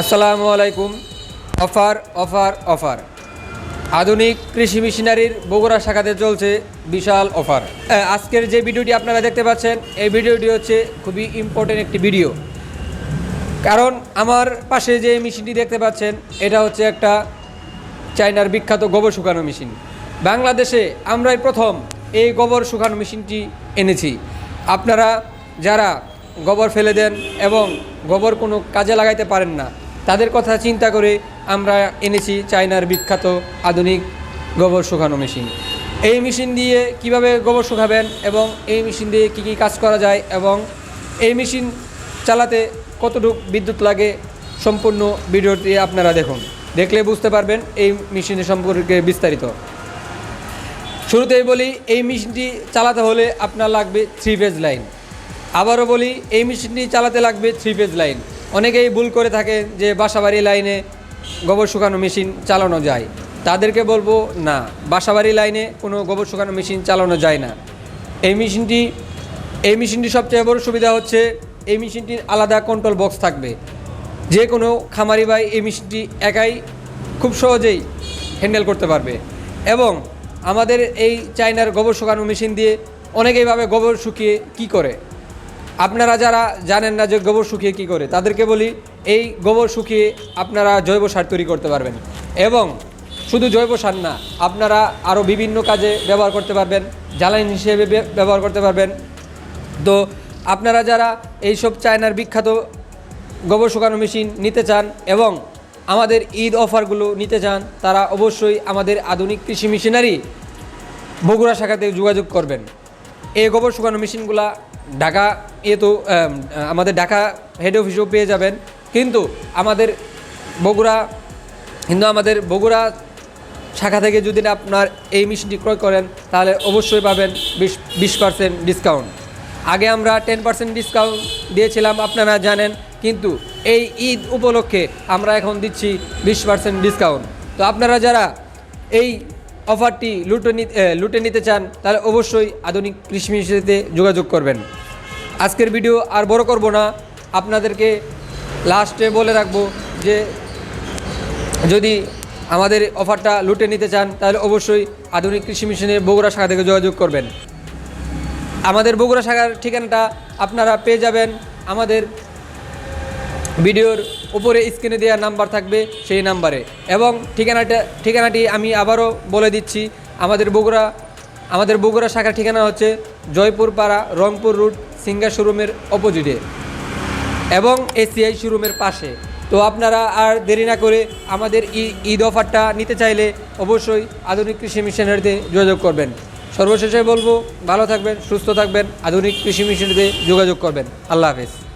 আসসালামু আলাইকুম offer offer offer আধুনিক কৃষি মেশিনারির বগুড়া শাখাতে চলছে বিশাল অফার। আজকের যে ভিডিওটি আপনারা দেখতে পাচ্ছেন, এই ভিডিওটি হচ্ছে খুবই ইম্পর্টেন্ট একটি ভিডিও। কারণ আমার পাশে যে মেশিনটি দেখতে পাচ্ছেন, এটা হচ্ছে একটা চায়নার বিখ্যাত গোবর শুকানো মেশিন। বাংলাদেশে আমরাই প্রথম এই গোবর শুকানো মেশিনটি এনেছি। আপনারা যারা গোবর ফেলে দেন এবং গোবর কোনো কাজে লাগাইতে পারেন না তাদের কথা চিন্তা করে আমরা এনেছি চায়নার বিখ্যাত আধুনিক গোবর শুকানো মেশিন। এই মেশিন দিয়ে কীভাবে গোবর শুকাবেন এবং এই মেশিন দিয়ে কী কী কাজ করা যায় এবং এই মেশিন চালাতে কতটুকু বিদ্যুৎ লাগে সম্পূর্ণ ভিডিওটি আপনারা দেখুন। দেখলে বুঝতে পারবেন এই মেশিনের সম্পর্কে বিস্তারিত। শুরুতেই বলি, এই মেশিনটি চালাতে হলে আপনার লাগবে থ্রি ফেজ লাইন আবারও বলি, এই মেশিনটি চালাতে লাগবে থ্রি ফেজ লাইন অনেকেই ভুল করে থাকে যে বাসাবাড়ি লাইনে গোবর শুকানো মেশিন চালানো যায়। তাদেরকে বলব, না, বাসাবাড়ি লাইনে কোনো গোবর শুকানো মেশিন চালানো যায় না। এই মেশিনটি, এই মেশিনটির সবচেয়ে বড় সুবিধা হচ্ছে, এই মেশিনটির আলাদা কন্ট্রোল বক্স থাকবে। যে কোনো খামারি ভাই এই মেশিনটি একাই খুব সহজেই হ্যান্ডেল করতে পারবে। এবং আমাদের এই চায়নার গোবর শুকানো মেশিন দিয়ে অনেকেইভাবে গোবর শুকিয়ে কি করে? আপনারা যারা জানেন না যে গোবর শুকিয়ে কি করে, তাদেরকে বলি, এই গোবর শুকিয়ে আপনারা জৈব সার তৈরি করতে পারবেন। এবং শুধু জৈব সার না, আপনারা আরও বিভিন্ন কাজে ব্যবহার করতে পারবেন, জ্বালানি হিসেবে ব্যবহার করতে পারবেন। তো আপনারা যারা এইসব চায়নার বিখ্যাত গোবর শুকানো মেশিন নিতে চান এবং আমাদের ঈদ অফারগুলো নিতে চান, তারা অবশ্যই আমাদের আধুনিক কৃষি মেশিনারি বগুড়া শাখাতে যোগাযোগ করবেন। এই গোবর শুকানো মেশিনগুলা ঢাকা এ তো আমাদের ঢাকা হেড অফিসেও পেয়ে যাবেন। কিন্তু আমাদের বগুড়া, কিন্তু আমাদের বগুড়া শাখা থেকে যদি আপনার এই মেশিনটি ক্রয় করেন, তাহলে অবশ্যই পাবেন বিশ বিশ পার্সেন্ট ডিসকাউন্ট আগে আমরা টেন পার্সেন্ট ডিসকাউন্ট দিয়েছিলাম, আপনারা জানেন, কিন্তু এই ঈদ উপলক্ষে আমরা এখন দিচ্ছি বিশ পার্সেন্ট ডিসকাউন্ট তো আপনারা যারা এই অফারটি লুটে নিতে লুটে নিতে চান, তাহলে অবশ্যই আধুনিক কৃষি মিশিতে যোগাযোগ করবেন। আজকের ভিডিও আর বড় করব না। আপনাদেরকে লাস্টে বলে রাখব যে, যদি আমাদের অফারটা লুটে নিতে চান, তাহলে অবশ্যই আধুনিক কৃষি মিশনের বগুড়া শাখা থেকে যোগাযোগ করবেন। আমাদের বগুড়া শাখার ঠিকানাটা আপনারা পেয়ে যাবেন। আমাদের ভিডিওর উপরে স্ক্রিনে দেওয়া নাম্বার থাকবে সেই নাম্বারে। এবং ঠিকানাটা, ঠিকানাটি আমি আবারও বলে দিচ্ছি। আমাদের বগুড়া আমাদের বগুড়া শাখার ঠিকানা হচ্ছে জয়পুর পাড়া রংপুর রুট, সিঙ্গা শোরুমের অপোজিটে এবং এসিআই শোরুমের পাশে। তো আপনারা আর দেরি না করে আমাদের ঈদ অফারটা নিতে চাইলে অবশ্যই আধুনিক কৃষি মিশনারিতে যোগাযোগ করবেন। সর্বশেষে বলব, ভালো থাকবেন, সুস্থ থাকবেন, আধুনিক কৃষি মিশনারিতে যোগাযোগ করবেন। আল্লাহ হাফেজ।